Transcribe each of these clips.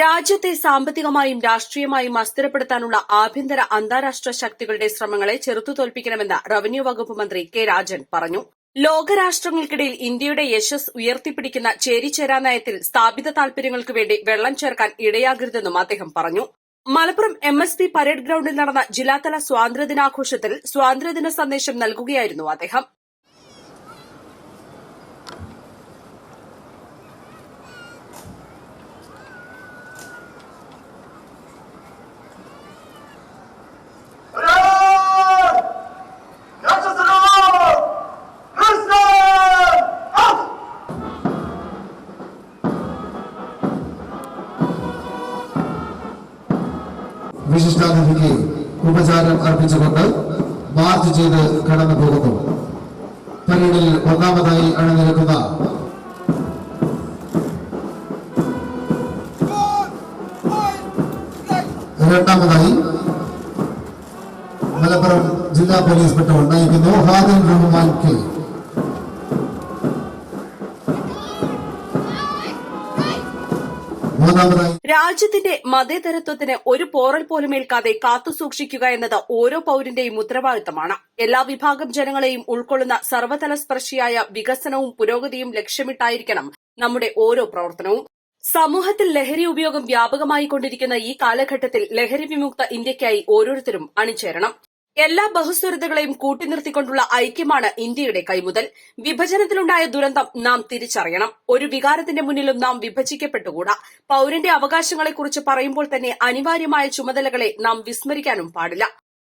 രാജ്യത്തെ സാമ്പത്തികമായും രാഷ്ട്രീയമായും അസ്ഥിരപ്പെടുത്താനുള്ള ആഭ്യന്തര അന്താരാഷ്ട്ര ശക്തികളുടെ ശ്രമങ്ങളെ ചെറുത്തുതോൽപ്പിക്കണമെന്ന് റവന്യൂ വകുപ്പ് മന്ത്രി കെ രാജൻ പറഞ്ഞു. ലോകരാഷ്ട്രങ്ങൾക്കിടയിൽ ഇന്ത്യയുടെ യശസ് ഉയർത്തിപ്പിടിക്കുന്ന ചേരിചേരാ നയത്തിൽ സ്ഥാപിത താൽപര്യങ്ങൾക്ക് വേണ്ടി വെള്ളം ചേർക്കാൻ ഇടയാകരുതെന്നും അദ്ദേഹം പറഞ്ഞു. Malappuram M S P parade ഗ്രൌണ്ടിൽ നടന്ന ജില്ലാതല സ്വാതന്ത്ര്യദിനാഘോഷത്തിൽ സ്വാതന്ത്ര്യദിന സന്ദേശം നൽകുകയായിരുന്നു അദ്ദേഹം. വിശിഷ്ടാതിഥിക്ക് ഉപചാരം അർപ്പിച്ചുകൊണ്ട് മാർച്ച് ചെയ്ത് കടന്നു പോകുന്നു പരേഡിൽ ഒന്നാമതായി അണിനിരക്കുന്ന രണ്ടാമതായി മലപ്പുറം ജില്ലാ പോലീസ് പെട്രോൾ നയിക്കുന്നു. ഹാദിൻ റഹ്മാൻ കെ. രാജ്യത്തിന്റെ മതേതരത്വത്തിന് ഒരു പോറൽ പോലും ഏൽക്കാതെ കാത്തുസൂക്ഷിക്കുക എന്നത് ഓരോ പൌരന്റെയും ഉത്തരവാദിത്തമാണ്. എല്ലാ വിഭാഗം ജനങ്ങളെയും ഉൾക്കൊള്ളുന്ന സർവതല സ്പർശിയായ വികസനവും പുരോഗതിയും ലക്ഷ്യമിട്ടായിരിക്കണം നമ്മുടെ ഓരോ പ്രവർത്തനവും. സമൂഹത്തിൽ ലഹരി ഉപയോഗം വ്യാപകമായി കൊണ്ടിരിക്കുന്ന ഈ കാലഘട്ടത്തിൽ ലഹരി വിമുക്ത ഇന്ത്യയ്ക്കായി ഓരോരുത്തരും അണിചേരണം. എല്ലാ ബഹുസ്വരതകളെയും കൂട്ടിനിർത്തിക്കൊണ്ടുള്ള ഐക്യമാണ് ഇന്ത്യയുടെ കൈമുതൽ. വിഭജനത്തിലുണ്ടായ ദുരന്തം നാം തിരിച്ചറിയണം. ഒരു വികാരത്തിന്റെ മുന്നിലും നാം വിഭജിക്കപ്പെട്ടുകൂടാ. പൌരന്റെ അവകാശങ്ങളെക്കുറിച്ച് പറയുമ്പോൾ തന്നെ അനിവാര്യമായ ചുമതലകളെ നാം വിസ്മരിക്കാനും പാടില്ല.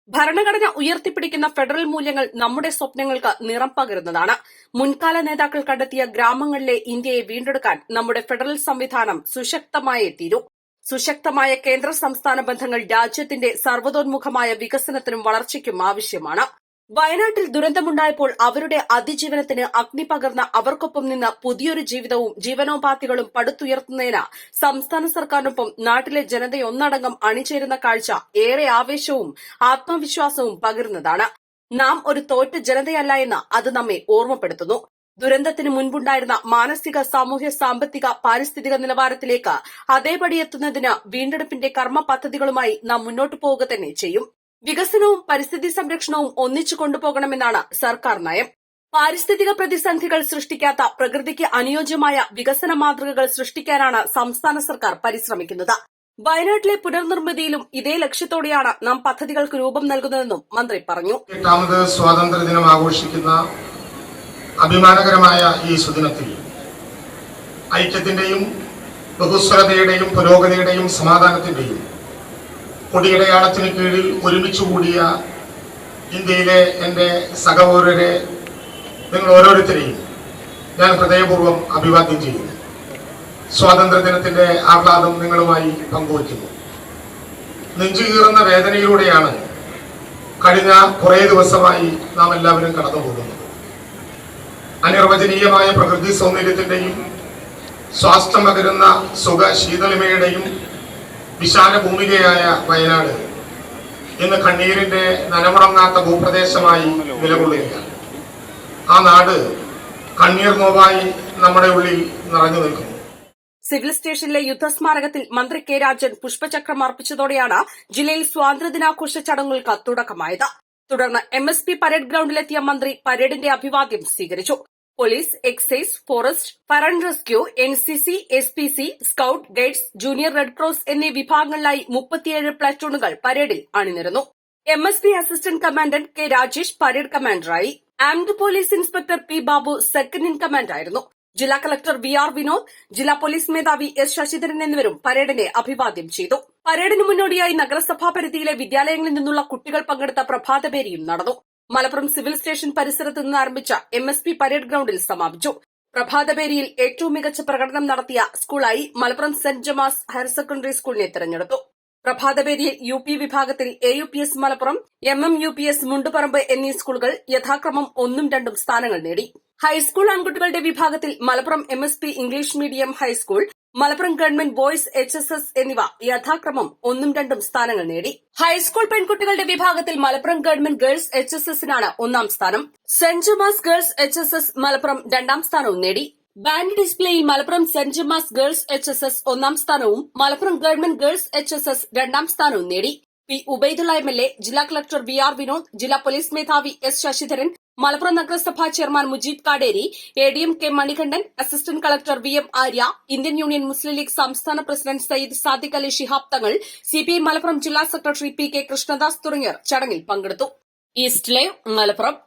ഭരണഘടന ഉയർത്തിപ്പിടിക്കുന്ന ഫെഡറൽ മൂല്യങ്ങൾ നമ്മുടെ സ്വപ്നങ്ങൾക്ക് നിറം പകരുന്നതാണ്. മുൻകാല നേതാക്കൾ കണ്ടെത്തിയ ഗ്രാമങ്ങളിലെ ഇന്ത്യയെ വീണ്ടെടുക്കാൻ നമ്മുടെ ഫെഡറൽ സംവിധാനം സുശക്തമായേ തീരൂ. സുശക്തമായ കേന്ദ്ര സംസ്ഥാന ബന്ധങ്ങൾ രാജ്യത്തിന്റെ സർവതോന്മുഖമായ വികസനത്തിനും വളർച്ചയ്ക്കും ആവശ്യമാണ്. വയനാട്ടിൽ ദുരന്തമുണ്ടായപ്പോൾ അവരുടെ അതിജീവനത്തിന് അഗ്നി പകർന്ന അവർക്കൊപ്പം നിന്ന് പുതിയൊരു ജീവിതവും ജീവനോപാധികളും പടുത്തുയർത്തുന്നതിന് സംസ്ഥാന സർക്കാരിനൊപ്പം നാട്ടിലെ ജനതയൊന്നടങ്കം അണിചേരുന്ന കാഴ്ച ഏറെ ആവേശവും ആത്മവിശ്വാസവും പകരുന്നതാണ്. നാം ഒരു തോറ്റ ജനതയല്ല എന്ന് അത് നമ്മെ ഓർമ്മപ്പെടുത്തുന്നു. ദുരന്തത്തിന് മുൻപുണ്ടായിരുന്ന മാനസിക സാമൂഹ്യ സാമ്പത്തിക പാരിസ്ഥിതിക നിലവാരത്തിലേക്ക് അതേപടി എത്തുന്നതിന് വീണ്ടെടുപ്പിന്റെ കർമ്മ പദ്ധതികളുമായി നാം മുന്നോട്ടു പോവുക തന്നെ ചെയ്യും. വികസനവും പരിസ്ഥിതി സംരക്ഷണവും ഒന്നിച്ചു കൊണ്ടുപോകണമെന്നാണ് സർക്കാർ നയം. പാരിസ്ഥിതിക പ്രതിസന്ധികൾ സൃഷ്ടിക്കാത്ത പ്രകൃതിക്ക് അനുയോജ്യമായ വികസന മാതൃകകൾ സൃഷ്ടിക്കാനാണ് സംസ്ഥാന സർക്കാർ പരിശ്രമിക്കുന്നത്. വയനാട്ടിലെ പുനർനിർമ്മിതിയിലും ഇതേ ലക്ഷ്യത്തോടെയാണ് നാം പദ്ധതികൾക്ക് രൂപം നൽകുന്നതെന്നും മന്ത്രി പറഞ്ഞു. എട്ടാമത് സ്വാതന്ത്ര്യ ദിനം ആഘോഷിക്കുന്ന അഭിമാനകരമായ ഈ സുദിനത്തിൽ ഐക്യത്തിന്റെയും ബഹുസ്വരതയുടെയും പുരോഗതിയുടെയും സമാധാനത്തിന്റെയും കൊടിയടയാളത്തിന് കീഴിൽ ഒരുമിച്ച് കൂടിയ ഇന്ത്യയിലെ എന്റെ സഹപൗരരെ നിങ്ങൾ ഓരോരുത്തരെയും ഞാൻ ഹൃദയപൂർവം അഭിവാദ്യം ചെയ്യുന്നു. സ്വാതന്ത്ര്യദിനത്തിന്റെ ആഹ്ലാദം നിങ്ങളുമായി പങ്കുവയ്ക്കുന്നു. നെഞ്ചുകീറുന്ന വേദനയിലൂടെയാണ് കഴിഞ്ഞ കുറേ ദിവസമായി നാം എല്ലാവരും കടന്നു പോകുന്നത് അനിർവചനീയമായ പ്രകൃതി സൗന്ദര്യത്തിന്റെയും സ്വാസ്ഥ്യം സുഖ ശീതളിമയുടെയും വിശാല ഭൂമികയായ വയനാട് ഇന്ന് കണ്ണീരിന്റെ നനമുടങ്ങാത്ത ഭൂപ്രദേശമായി നിലകൊള്ളുകയാണ്. ആ നാട് കണ്ണീർ നോവായി നമ്മുടെ ഉള്ളിൽ നിറഞ്ഞു നിൽക്കുന്നു. സിവിൽ സ്റ്റേഷനിലെ യുദ്ധസ്മാരകത്തിൽ മന്ത്രി കെ രാജൻ പുഷ്പചക്രം അർപ്പിച്ചതോടെയാണ് ജില്ലയിൽ സ്വാതന്ത്ര്യദിനാഘോഷ ചടങ്ങുകൾക്ക് തുടക്കമായത്. തുടർന്ന് എം എസ് പി പരേഡ് ഗ്രൌണ്ടിലെത്തിയ മന്ത്രി പരേഡിന്റെ അഭിവാദ്യം സ്വീകരിച്ചു. Police excise forest fire and rescue N C C S P C scout guides junior red cross എന്നീ വിഭാഗങ്ങളിലായി മുപ്പത്തിയേഴ് പ്ലാറ്റൂണുകൾ പരേഡിൽ അണിനിരന്നു. M S P assistant commandant K Rajesh parade കമാൻഡറായി armed police inspector P Babu second in command ആയിരുന്നു. ജില്ലാ collector V R Vinod ജില്ലാ police മേധാവി എസ് ശശിധരൻ എന്നിവരും പരേഡിനെ അഭിവാദ്യം ചെയ്തു. പരേഡിന് മുന്നോടിയായി നഗരസഭാ പരിധിയിലെ വിദ്യാലയങ്ങളിൽ നിന്നുള്ള കുട്ടികൾ പങ്കെടുത്ത പ്രഭാതപേരിയും നടന്നു. മലപ്പുറം സിവിൽ സ്റ്റേഷൻ പരിസരത്ത് നിന്ന് ആരംഭിച്ച എം എസ് പി പരേഡ് ഗ്രൌണ്ടിൽ സമാപിച്ചു. പ്രഭാതപേരിയിൽ ഏറ്റവും മികച്ച പ്രകടനം നടത്തിയ സ്കൂളായി Malappuram saint Gemma's higher secondary സ്കൂളിനെ തെരഞ്ഞെടുത്തു. പ്രഭാതപേരിയിൽ യു പി വിഭാഗത്തിൽ A U P S Malappuram M M U P S Mundupparamba എന്നീ സ്കൂളുകൾ യഥാക്രമം ഒന്നും രണ്ടും സ്ഥാനങ്ങൾ നേടി. ഹൈസ്കൂൾ ആൺകുട്ടികളുടെ വിഭാഗത്തിൽ Malappuram M S P English medium high school Malappuram government boys H S S എന്നിവ യഥാക്രമം ഒന്നും രണ്ടും സ്ഥാനങ്ങൾ നേടി. ഹൈസ്കൂൾ പെൺകുട്ടികളുടെ വിഭാഗത്തിൽ Malappuram government girls H S എസിനാണ് ഒന്നാം സ്ഥാനം. Saint Gemma's girls H S S Malappuram രണ്ടാം സ്ഥാനവും നേടി. Band ഡിസ്പ്ലേയിൽ Malappuram saint Gemma's girls H S S ഒന്നാം സ്ഥാനവും Malappuram government girls H S S രണ്ടാം സ്ഥാനവും നേടി. P. Ubaidulla M. L. A ജില്ലാ കളക്ടർ വി. ആർ. വിനോദ് ജില്ലാ പോലീസ് മേധാവി എസ്. ശശിധരൻ മലപ്പുറം നഗരസഭാ chairman Mujeeb Kaderi A D M K Manikandan assistant collector V M Arya Indian Union Muslim League സംസ്ഥാന president Sayyid Sadiq Ali Shihab Thangal CPI Malappuram ജില്ലാ secretary P K Krishnadas തുടങ്ങിയവർ ചടങ്ങിൽ പങ്കെടുത്തു. East live Malappuram.